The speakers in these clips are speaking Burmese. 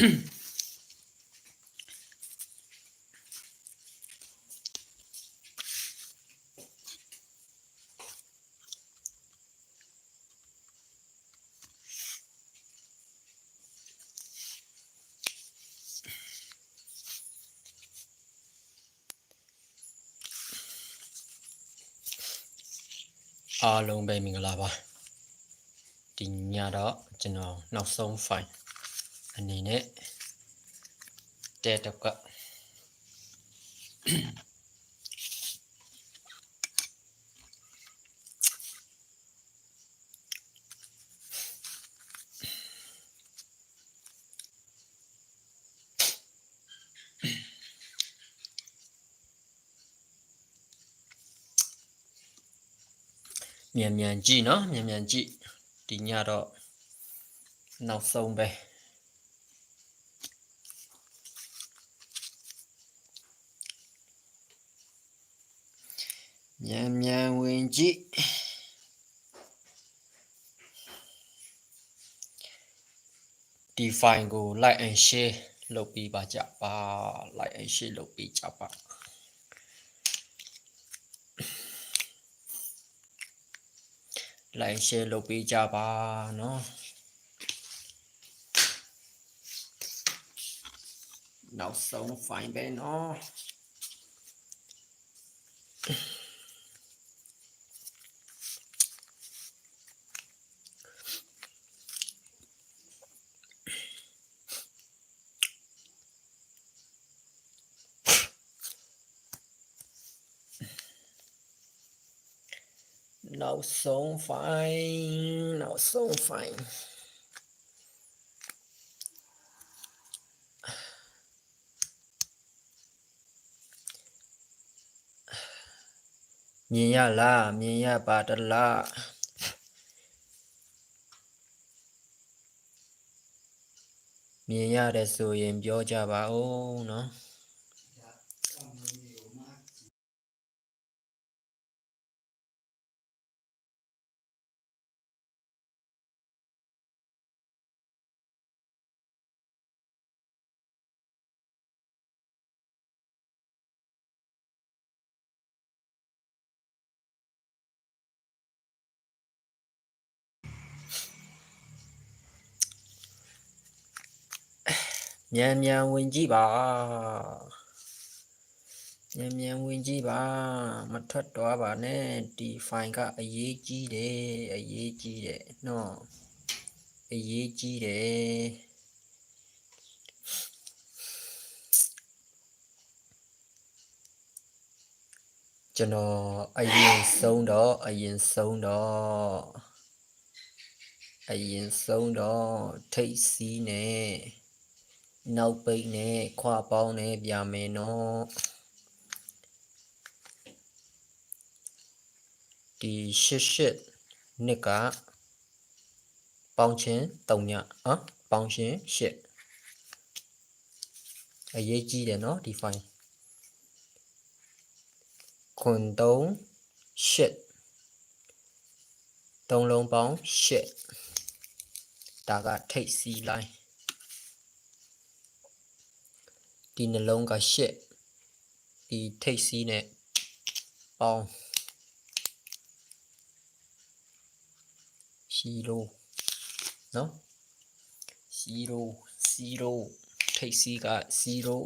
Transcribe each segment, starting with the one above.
အားလုံးပဲမင်္ဂလာပါဒီညတော့ကျွန်တော်နောက်ဆုံး file အနေနဲ့တဲတော့ကမြန်မြန်ကြည့်နော်မြန်မြန်ကြည့်ဒီညတော့နောက်ဆုံးပဲ မြန်မြန်ဝင်ကြည့်ဒီ file ကို like and share လုပ်ပြီးပါကြပါ like and share လုပ်ပြီးကြပါ like share လုပ်ပေးကြပါเนาะနောက်ဆုံး fine ပဲเนาะ နောက်ဆုံး fine နောက်ဆုံး fine မြင်ရလားမြင်ရပါတလားမြင်ရတယ်ဆိုရင်ပြောကြပါဦးเนาะ မြန်မြန်ဝင်ကြည့်ပါမြန်မြန်ဝင်ကြည့်ပါမထွက်တော့ပါနဲ့ဒီ file ကအရေးကြီးတယ်အရေးကြီးတယ်နော်အရေးကြီးတယ်ကျွန်တော်အရင်ဆုံးတော့အရင်ဆုံးတော့အရင်ဆုံးတော့ထိတ်စီးနေ နောက်ပိတ်နဲ့ခွာပေါင်းနဲ့ပြမယ်နော်ဒီရှစ်ရှစ်နှစ်ကပေါင်းချင်း3ညอ่ะပေါင်းချင်းရှစ်အရေးကြီးတယ်နော်ဒီ file ခွန်3ရှစ်သုံးလုံးပေါင်းရှစ်ဒါကထိတ်စီလိုင်း ဒီနှလုံးကရှစ်ဒီထိတ်စီးနဲ့ပေါင်းရှီလိုနော်ရှီလိုစီလိုထိတ်စီးကစီလို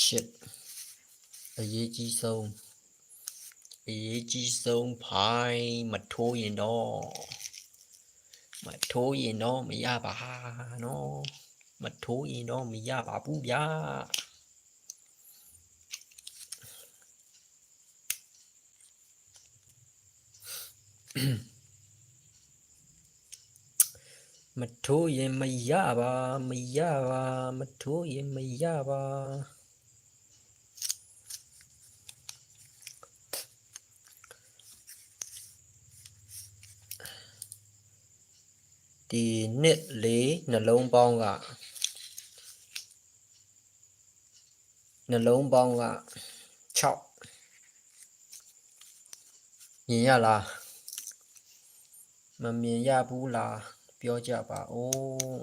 ရှစ်အရေးကြီးဆုံးအရေးကြီးဆုံးဖိုင်မထိုးရင်တော့မထိုးရင်တော့မရပါနော် မထိုးရင်တော့မရပါဘူးဗျာမထိုးရင်မရပါမရပါမထိုးရင်မရပါဒီနှစ်လေးနှလုံးပေါင်းက နှလုံးပေါင်းက6မြင်ရလားမမြင်ရဘူးလားပြောကြပါဦး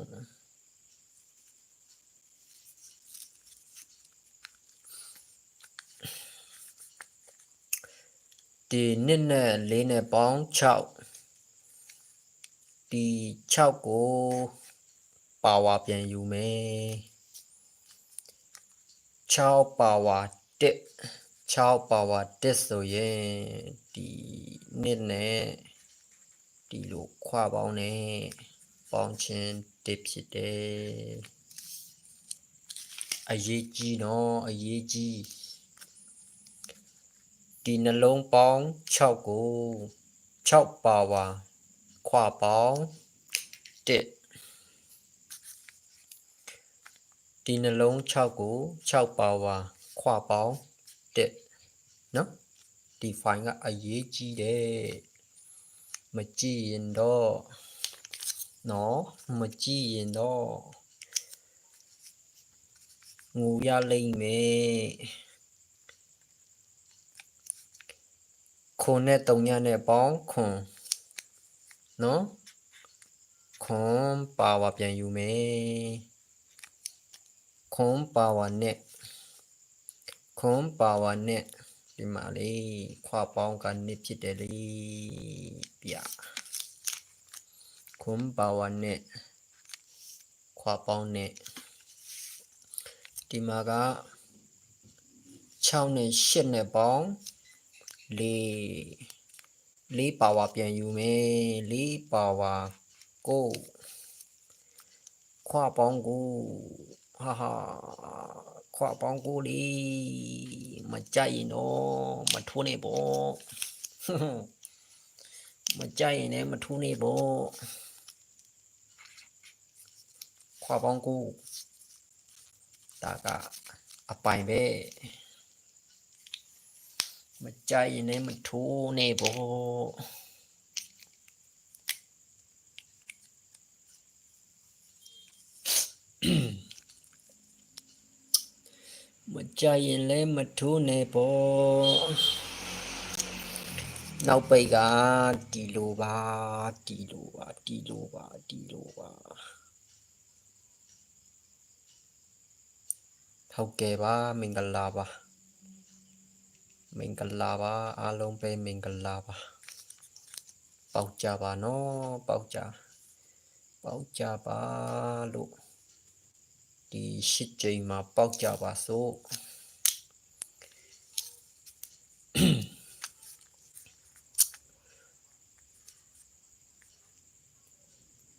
ဒီနှစ်နဲ့လေးနဲ့ပေါင်း6ဒီ6ကိုပါဝါပြန်ယူမယ် 6ပါဝါ1 6ပါဝါ1ဆိုရင်ဒီနှစ်နဲ့ဒီလိုခွာပေါင်းနဲ့ပေါင်းခြင်း1ဖြစ်တယ်အရေးကြီးနော်အရေးကြီးဒီနှလုံးပေါင်း6ကို6ပါဝါခွာပေါင်း1 ဒီနှလုံး6ကို6ပါဝါခွာပေါင်း1နော်ဒီ file ကအရေးကြီးတယ်မကြည့်ရင်တော့နော်မကြည့်ရင်တော့ငူရလိမ့်မယ်ခွန်နဲ့တုံညနဲ့ပေါင်းခွန်နော်ခွန်ပါဝါပြန်ယူမယ် ခွန်ပါဝါနဲ့ခွန်ပါဝါနဲ့ဒီမှာလေးခွာပေါင်းကနစ်ဖြစ်တယ်လေဗျခွန်ပါဝါနဲ့ခွာပေါင်းနဲ့ဒီမှာက6နဲ့8နဲ့ပေါင်း4 4ပါဝါပြန်ယူမယ်4ပါဝါကိုခွာပေါင်းကို ฮ่าฮ่าขวบปองกูดีมาใจเนาะมาทุนเนโบมาใจเนี่ยมาทุนเนโบขวบปองกูตากะอไปเบ้มาใจเนี่ยมาทุนเนโบ မကြိုက်ရင်လည်းမထိုးနေပေါ့နောက်ပိတ်ကဒီလိုပါဒီလိုပါဒီလိုပါဒီလိုပါဟုတ်ကဲ့ပါမင်္ဂလာပါမင်္ဂလာပါအားလုံးပဲမင်္ဂလာပါပေါက်ကြပါနော်ပေါက်ကြပေါက်ကြပါလို့ ဒီရှစ်ကြိမ်မှာပေါက်ကြပါစို့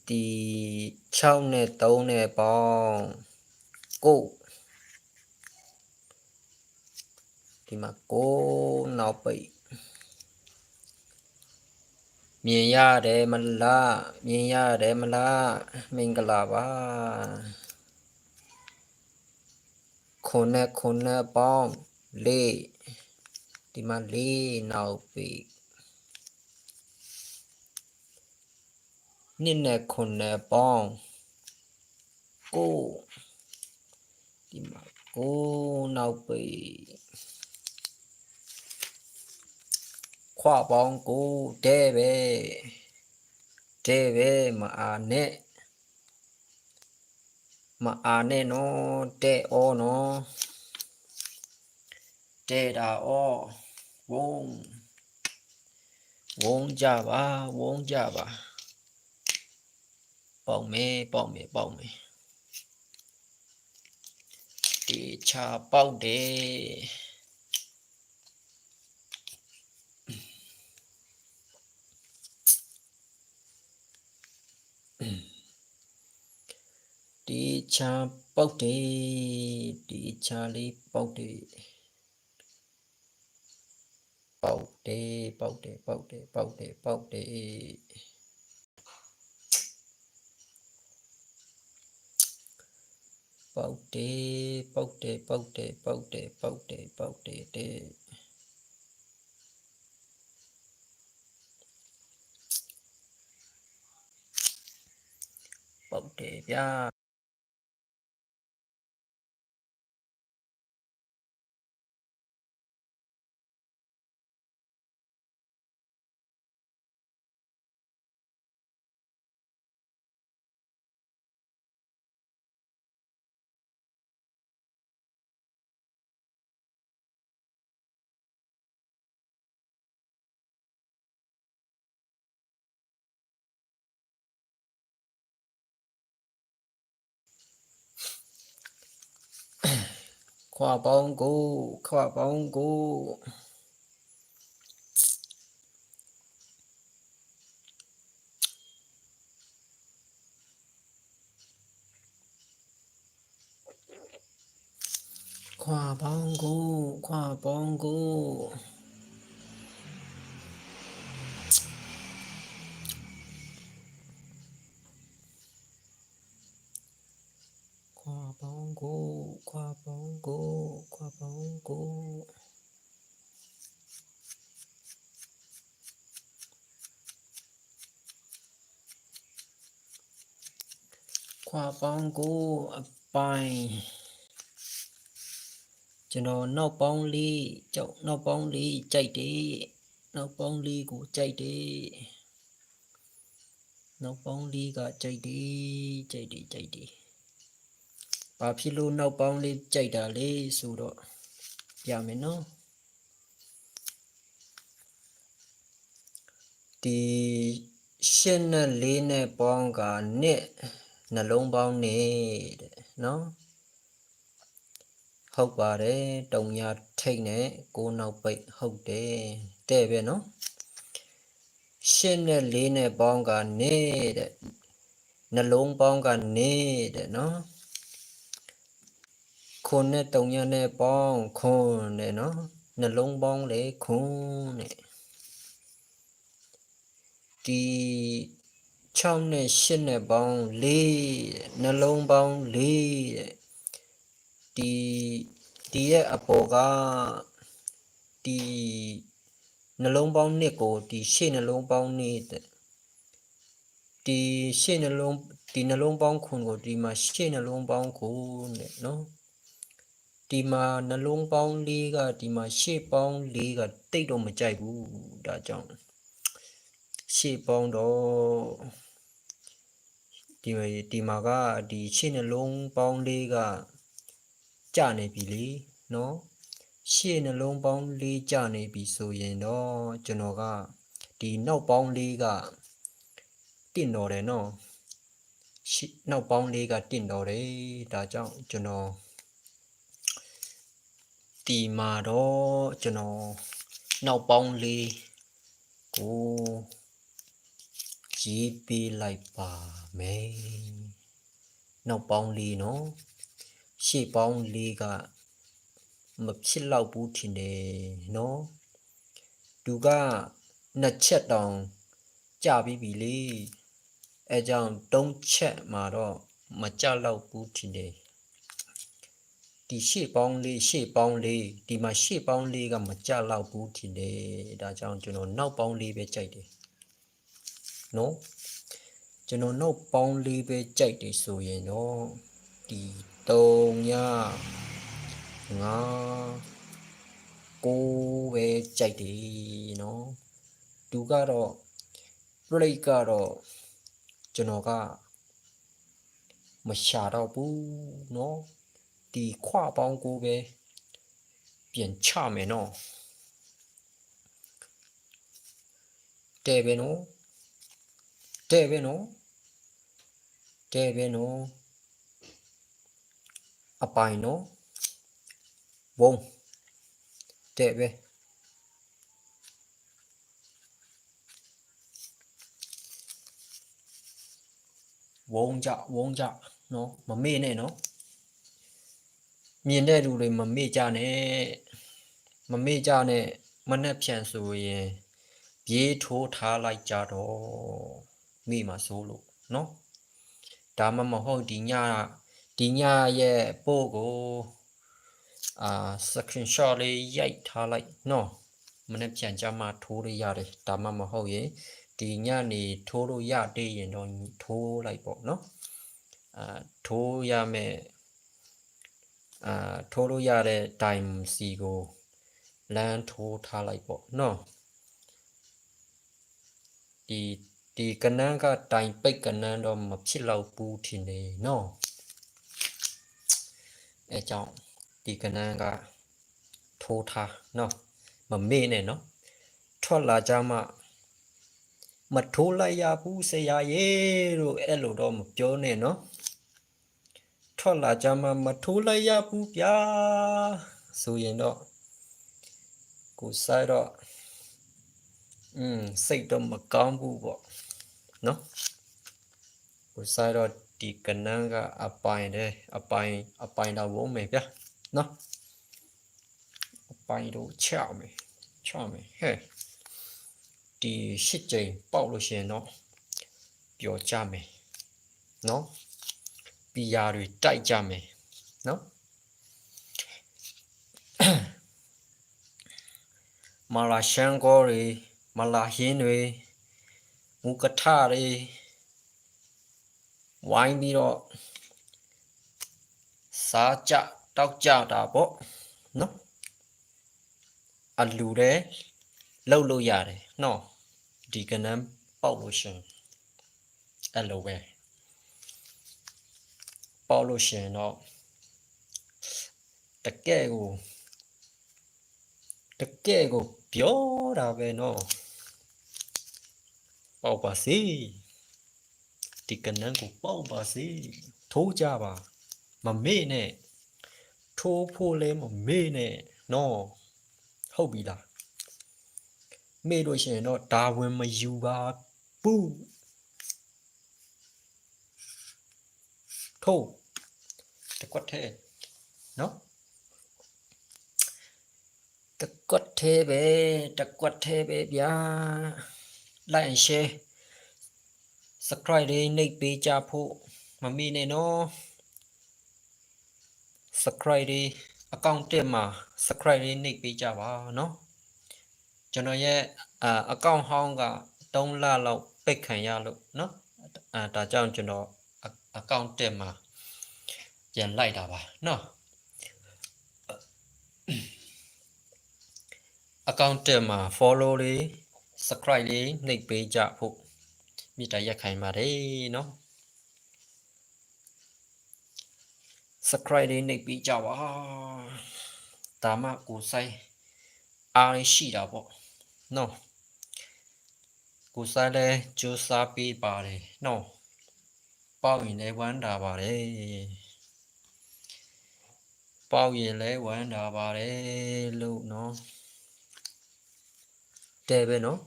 ဒီ6နဲ့3နဲ့ပေါင်း9ဒီမှာ9နောက်ပိတ်မြင်ရတယ်မလားမြင်ရတယ်မလားမင်္ဂလာပါ ခုနဲ့ခုနဲ့ပေါင်းလေးဒီမှာလေးနောက်ပိတ်နှစ်နဲ့ခုနဲ့ပေါင်းကိုဒီမှာကိုနောက်ပိတ်ခွပေါင်းကိုတဲပဲတဲပဲမအားနဲ့ မအားနဲ့နော်တဲဩနော်တဲတာဩဝုံဝုံကြပါဝုံကြပါပေါက်မယ်ပေါက်မယ်ပေါက်မယ်ဒီချာပေါက်တယ်ဒီချာပေါက်တယ် ဒီချာလေးပေါက်တယ်ပေါက်တယ်ပေါက်တယ်ပေါက်တယ်ပေါက်တယ်ပေါက်တယ်ပေါက်တယ်ပေါက်တယ် ခွာပေါင်းကိုခွာပေါင်းကို跨帮鼓，跨帮鼓。 ပေါင်းကိုအပိုင်ကျွန်တော်နောက်ပေါင်းလေးကြောက်နောက်ပေါင်းလေးကြိုက်တယ်နောက်ပေါင်းလေးကိုကြိုက်တယ်နောက်ပေါင်းလေးကကြိုက်တယ်ကြိုက်တယ်ကြိုက်တယ်ဘာဖြစ်လို့နောက်ပေါင်းလေးကြိုက်တာလဲဆိုတော့ပြမယ်နော်ဒီရှင်းနဲ့လေးနဲ့ပေါင်းကနှစ် နှလုံးပေါင်းနေတဲ့နော်ဟုတ်ပါတယ်တုံညာထိတ်နဲ့ကိုးနောက်ပိတ်ဟုတ်တယ်တဲ့ပဲနော်ရှင်းနဲ့လေးနဲ့ပေါင်းကနေတဲ့နှလုံးပေါင်းကနေတဲ့နော်ခွန်းနဲ့တုံညာနဲ့ပေါင်းခွန်းနဲ့နော်နှလုံးပေါင်းလေခွန်းနဲ့ဒီ 6နဲ့8နဲ့ပေါင်း4နှလုံးပေါင်း4တဲ့ဒီဒီရဲ့အပေါ်ကဒီနှလုံးပေါင်းနှစ်ကိုဒီရှေ့နှလုံးပေါင်းနေတဲ့ဒီရှေ့နှလုံးဒီနှလုံးပေါင်းခွန်ကိုဒီမှာရှေ့နှလုံးပေါင်းခွန်တဲ့နော်ဒီမှာနှလုံးပေါင်းလေးကဒီမှာရှေ့ပေါင်းလေးကတိတ်တော့မကြိုက်ဘူးဒါကြောင့် ရှေ့ပေါင်းတော့ဒီဒီမှာကဒီရှေ့နှလုံးပေါင်းလေးကကြနေပြီလေနော်ရှေ့နှလုံးပေါင်းလေးကြနေပြီဆိုရင်တော့ကျွန်တော်ကဒီနောက်ပေါင်းလေးကတင့်တော်တယ်နော်ရှေ့နောက်ပေါင်းလေးကတင့်တော်တယ်ဒါကြောင့်ကျွန်တော်ဒီမှာတော့ကျွန်တော်နောက်ပေါင်းလေးကို ရေးပေးလိုက်ပါမယ်နောက်ပေါင်းလေးနော်ရှေ့ပေါင်းလေးကမဖြစ်တော့ဘူးထင်တယ်နော်သူကနှစ်ချက်တောင်ကြပြီးပြီလေအဲကြောင့်သုံးချက်မှာတော့မကြတော့ဘူးထင်တယ်ဒီရှေ့ပေါင်းလေးရှေ့ပေါင်းလေးဒီမှာရှေ့ပေါင်းလေးကမကြတော့ဘူးထင်တယ်ဒါကြောင့်ကျွန်တော်နောက်ပေါင်းလေးပဲကြိုက်တယ် နော်ကျွန်တော်နှုတ်ပေါင်းလေးပဲကြိုက်တယ်ဆိုရင်တော့ဒီ3ည5ကိုပဲကြိုက်တယ်နော်သူကတော့ plate ကတော့ကျွန်တော်ကမရှာတော့ဘူးနော်ဒီခွပေါင်းကိုပဲပြန်ချမယ်နော်တဲ့ပဲနော် တဲ့ပဲနော်တဲ့ပဲနော်အပိုင်နော်ဘုံတဲ့ပဲဝုံကြဝုံကြနော်မမေ့နဲ့နော်မြင်တဲ့လူတွေမမေ့ကြနဲ့မမေ့ကြနဲ့မနှက်ဖြန်ဆိုရင်ပြေးထိုးထားလိုက်ကြတော့ မိမှာစိုးလို့နော်ဒါမှမဟုတ်ဒီညဒီညရဲ့ပို့ကိုအာ screenshot လေးရိုက်ထားလိုက်နော်မနေ့ပြန်ကြမှာထိုးလို့ရတယ်ဒါမှမဟုတ်ရင်ဒီညနေထိုးလို့ရသေးရင်တော့ထိုးလိုက်ပေါ့နော်အာထိုးရမယ်အာထိုးလို့ရတဲ့ time စီကိုလမ်းထိုးထားလိုက်ပေါ့နော်ဒီ ဒီကနန်းကတိုင်ပိတ်ကနန်းတော့မဖြစ်တော့ဘူးထင်တယ်နော်အဲကြောင့်ဒီကနန်းကထိုးထားနော်မမေ့နဲ့နော်ထွက်လာကြမှမထိုးလိုက်ရဘူးဆရာရေလို့အဲ့လိုတော့မပြောနဲ့နော်ထထွက်လာကြမှာမထိုးလိုက်ရဘူးဗျာဆိုရင်တော့ကိုစားတော့ อืมစိတ်တော့မကောင်းဘူးပေါ့နော်ကိုစားတော့ဒီကနန်းကအပိုင်တယ်အပိုင်အပိုင်တော့ဝုံးမယ်ဗျာနော်အပိုင်တော့ချမယ်ချမယ်ဟဲ့ဒီရှစ်ကြိမ်ပေါက်လို့ရှရင်တော့ပျော်ကြမယ်နော်ပီယာတွေတိုက်ကြမယ်နော်မာလာရှန်ကောတွေ မာလာဟင်းတွေမူကထတွေဝိုင်းပြီးတော့စားကြတောက်ကြတာပေါ့နော်အလူတဲ့လှုပ်လို့ရတယ်နော်ဒီကနန်းပေါက်လို့ရှရင်အဲ့လိုပဲပေါက်လို့ရှရင်တော့တကယ်ကိုတကယ်ကိုပြောတာပဲနော် ပေါက်ပါစေဒီကနန်းကိုပေါက်ပါစေထိုးကြပါမမေ့နဲ့ထိုးဖို့လဲမမေ့နဲ့နော်ဟုတ်ပြီလားမေ့လို့ရှိရင်တော့ဒါဝင်မယူပါဘူးထိုးတကွက်ထဲနော်တကွက်ထဲပဲတကွက်ထဲပဲဗျာ like and share subscribe လေးနှိပ်ပေးကြဖို့မမေ့နဲ့နော် subscribe လေး account တက်မှာ subscribe လေးနှိပ်ပေးကြပါနော်ကျွန်တော်ရဲ့အာ account ဟောင်းက3လလောက်ပိတ်ခံရလို့နော်အာဒါကြောင့်ကျွန်တော် account တက်မှာပြန်လိုက်တာပါနော် account တက်မှာ follow လေး subscribe လေးနှိပ်ပေးကြဖို့မြစ်တာရက်ခိုင်ပါတယ်နော် subscribe လေးနှိပ်ပေးကြပါဒါမှကိုဆိုင်အားလေးရှိတာပေါ့နော်ကိုဆိုင်လည်းကြိုးစားပေးပါတယ်နော်ပေါက်ရင်လည်းဝမ်းတာပါတယ်ပေါက်ရင်လည်းဝမ်းတာပါတယ်လို့နော်တဲပဲနော်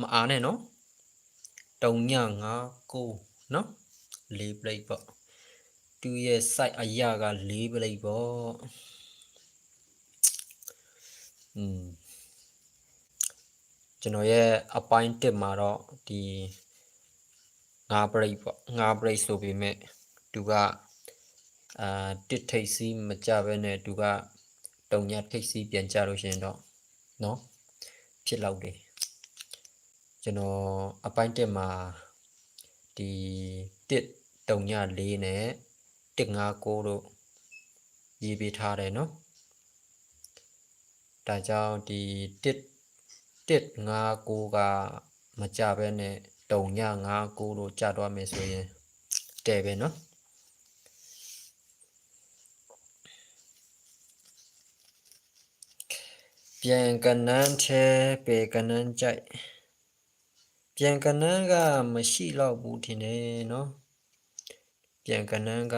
မအားနဲ့နော်တုံည9ကိုနော်လေးပလိတ်ပေါ့သူရဲ့ site အရာကလေးပလိတ်ပေါ့อืมကျွန်တော်ရဲ့အပိုင်း1မှာတော့ဒီ9ပရိတ်ပေါ့9ပရိတ်ဆိုပေမဲ့သူကအာတစ်ထိတ်စီးမကြဘဲနဲ့သူကတုံညာထိတ်စီးပြန်ကြလို့ရှင်တော့เนาะဖြစ်လောက်တယ် ကျွန်တော်အပိုင်း1မှာဒီတစ်တုံညာ4နဲ့159တို့ရေးပေးထားတယ်เนาะဒါကြောင့်ဒီတစ်159ကမကြဘဲနဲ့တုံည59တို့ကြာသွားမယ်ဆိုရင်တဲပဲเนาะပြန်ကနန်းထဲပေကနန်းကြိုက် ပြန်ကနန်းကမရှိတော့ဘူးထင်တယ်နော်ပြန်ကနန်းက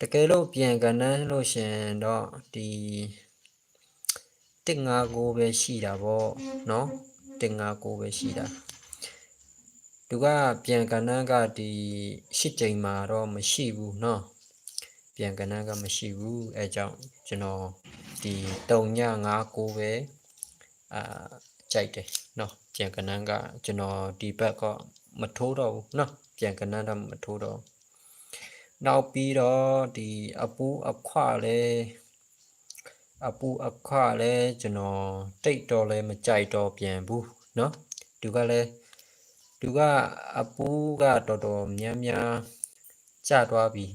တကယ်လို့ပြန်ကနန်းလို့ရှင်တော့ဒီတင်ငါကိုပဲရှိတာပေါ့နော်တင်ငါကိုပဲရှိတာသူကပြန်ကနန်းကဒီရှစ်ချိန်မှာတော့မရှိဘူးနော်ပြန်ကနန်းကမရှိဘူးအဲကြောင့်ကျွန်တော်ဒီ3ည9 9ပဲအာကြိုက်တယ်နော် ပြန်ကဏ္ဍကကျွန်တော်ဒီဘက်ကမထိုးတော့ဘူးเนาะပြန်ကဏ္ဍတော့မထိုးတော့နောက်ပြီးတော့ဒီအပူအခွလည်းအပူအခလည်းကျွန်တော်တိတ်တော့လည်းမကြိုက်တော့ပြန်ဘူးเนาะသူကလည်းသူကအပူကတော်တော်များများကျသွားပြီ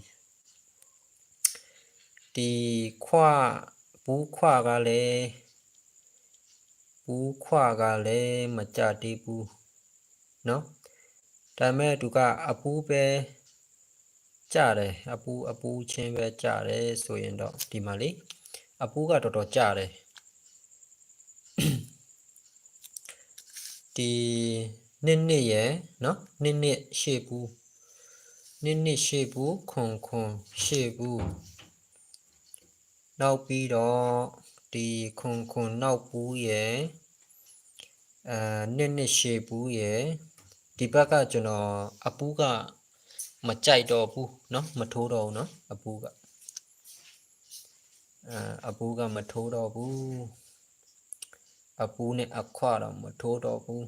ဒီခွဘူးခွကလည်း ဘူးခွကလည်းမကြသေးဘူးเนาะဒါပေမဲ့သူကအပူပဲကြတယ်အပူအပူချင်းပဲကြတယ်ဆိုရင်တော့ဒီမှာလေးအပူးကတော်တော်ကြတယ်ဒီနှစ်နှစ်ရယ်နော်နှစ်နှစ်ရှေ့ပူး နှစ်နှစ်ရှေ့ဘူးခွန်ခွန်ရှေ့ဘူးနောက်ပြီးတော့ဒီခွန်ခွန်နောက်ဘူးရယ် အဲနှစ်နှစ်ရှေ့ဘူးရယ်ဒီဘက်ကကျွန်တော်အပူးကမကြိုက်တော့ဘူးเนาะမထိုးတော့ဘူးเนาะအပူးကအဲအပူးကမထိုးတော့ဘူးအပူးနဲ့အခွတော့မထိုးတော့ဘူး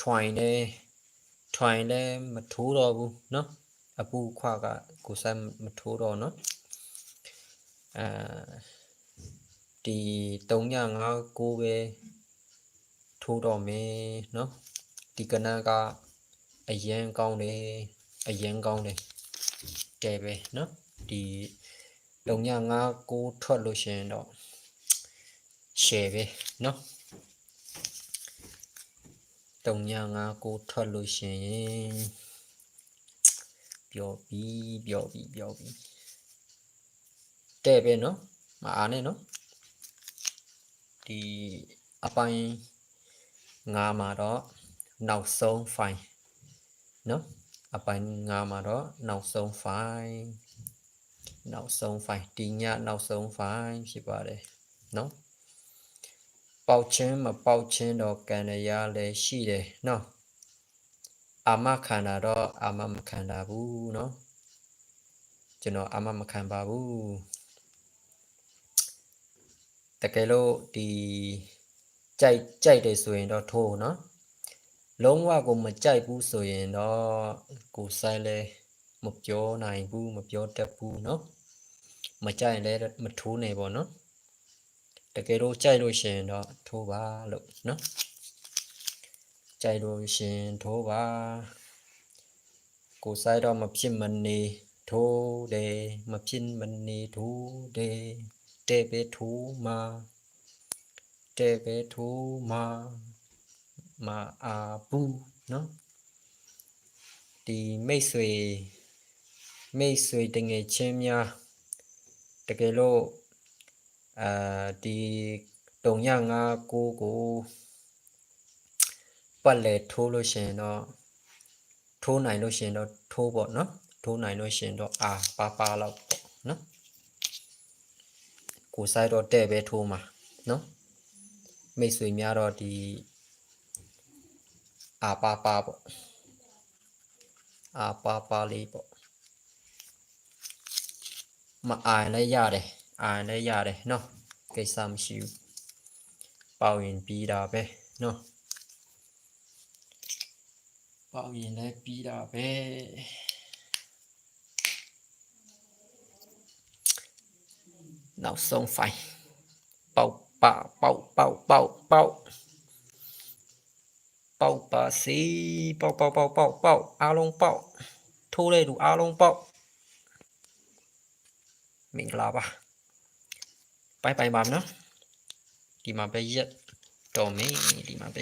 ထွိုင်လဲထွိုင်လဲမထိုးတော့ဘူးเนาะအပူခွကကိုဆိုင်မထိုးတော့เนาะအဲဒီ395ပဲ ထိုးတော့မယ်เนาะဒီကနန်းကအရန်ကောင်းတယ်အရန်ကောင်းတယ်ကဲပဲเนาะဒီ395ထွက်လို့ရှိရင်တော့ share ပဲเนาะ395ထွက်လို့ရှိရင်ပျော်ပြီပျော်ပြီပျော်ပြီတဲ့ပဲเนาะမအားနဲ့เนาะဒီအပိုင်း ငါမှာတော့နောက်ဆုံး file เนาะအပိုင်းငါမှာတော့နောက်ဆုံး file နောက်ဆုံး file ဒီညနောက်ဆုံး file ဖြစ်ပါတယ်เนาะပေါက်ချင်းမပေါက်ချင်းတော့ကံရလည်းရှိတယ်เนาะအာမခန္ဓာတော့အာမမခန္ဓာဘူးเนาะကျွန်တော်အာမမခံပါဘူးတကယ်လို့ဒီ ကြိုက်ကြိုက်တယ်ဆိုရင်တော့ထိုးเนาะလုံးဝကိုမကြိုက်ဘူးဆိုရင်တော့ကိုဆိုင်လဲမပြောနိုင်ဘူးမပြောတတ်ဘူးเนาะမကြိုက်ရင်လည်းမထိုးနေပေါ့เนาะတကယ်လို့ကြိုက်လို့ရှိရင်တော့ထိုးပါလို့เนาะကြိုက်လို့ရှင်ထိုးပါကိုဆိုင်တော့မဖြစ်မနေထိုးတယ်မဖြစ်မနေထိုးတယ်တဲ့ပဲထိုးမှာ တဲပဲထိုးမာမာအာဘူးနော်ဒီမိတ်ဆွေမိတ်ဆွေတငယ်ချင်းများတကယ်လို့အာဒီတုံရ9ကိုပတ်လေထိုးလို့ရှင်တော့ထိုးနိုင်လို့ရှင်တော့ထိုးပေါ့နော်ထိုးနိုင်လို့ရှင်တော့အာပါပါလောက်ပေါ့နော်ကိုဆိုင်တော့တဲ့ပဲထိုးမှာနော် မိတ်ဆွေများတော့ဒီအာပါပါပေါ့အာပါပါလေးပေါ့မအာရင်လည်းရတယ်အာရင်လည်းရတယ်နော်ကိစ္စမရှိဘူးပေါင်ရင်ပြီးတာပဲနော်ပေါင်ရင်လည်းပြီးတာပဲနောက်ဆုံး file ပေါက် ပပေါက်ပေါက်ပေါက်ပေါက်ပေါက်ပါစီပေါက်ပေါက်ပေါက်ပေါက်ပေါက်အားလုံးပေါက်ထိုးတဲ့လူအားလုံးပေါက်မင်္ဂလာပါပိုင်ပိုင်ပါနော်ဒီမှာပဲရက်တော်မင်းဒီမှာပဲ